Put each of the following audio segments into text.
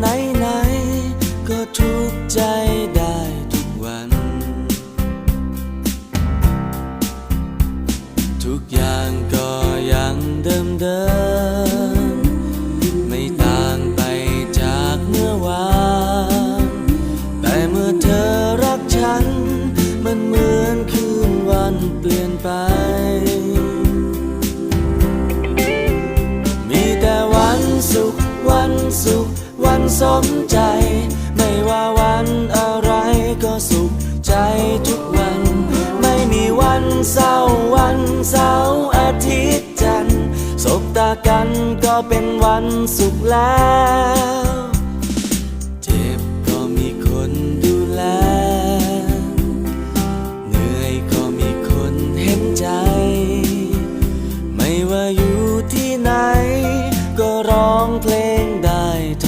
ไหนไหนๆก็ทุกใจได้ทุกวัน ทุกอย่างก็ยังเดิมเดิมไม่ต่างไปจากเมื่อวานแต่เมื่อเธอรักฉัน มันเหมือนคืนวันเปลี่ยนไปมีแต่วันสุขวันสุขวัน สมใจ ไม่ว่าวันอะไรก็สุขใจทุกวัน ไม่มีวันเศร้าวันเสาร์อาทิตย์จันทร์สบตากันก็เป็นวันสุขแล้วเจ็บก็มีคนดูแล เหนื่อยก็มีคนเห็นใจ ไม่ว่าอยู่ที่ไหน ก็ร้องเพลงได้ทั้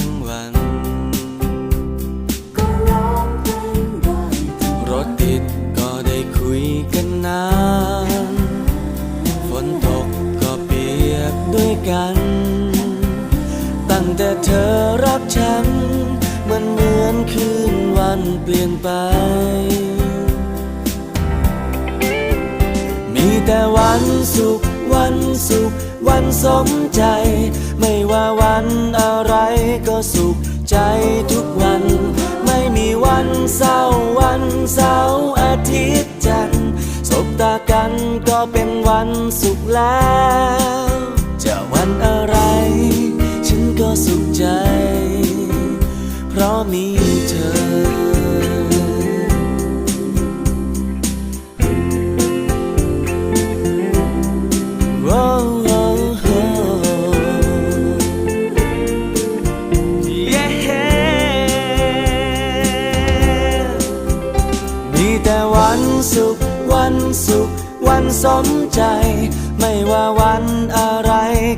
ถติดก็ได้คุยกันนาน ฝนตกก็เปียกด้วยกัน ตั้งแต่เธอรักฉัน มันเหมือนคืนวันเปลี่ยนไป มีแต่วันสุขวันสุขวันสมใจ ไม่ว่าวันอะไรก็สุขใจทุกวัน มีวันเศร้าวันเสาร์อาทิตย์จันทร์สบตากันก็เป็นวันสุขแล้ว จะวันอะไร สุข วันสุข วันสมใจ ไม่ว่าวันอะไร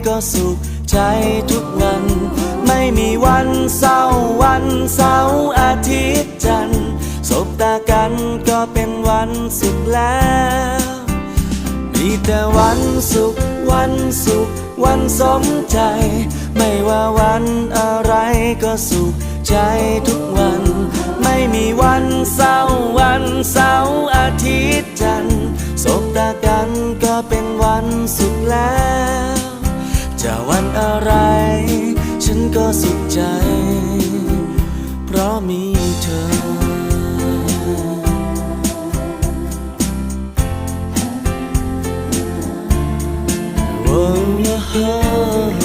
ก็สุขใจทุกวัน ไม่มีวันเศร้าวันเสาร์อาทิตย์จันทร์สบตากันก็เป็นวันสุขแล้วมีแต่วันสุข วันสุข วันสมใจ ไม่ว่าวันอะไรก็สุขใจทุกวัน ไม่มีวันเศร้าวันเสาร์อา ทิตย์จันทร์สบตากันก็เป็นวันสุขแล้ว จะวันอะไร ฉันก็สุขใจ เพราะมีเธอ Oh, oh, oh.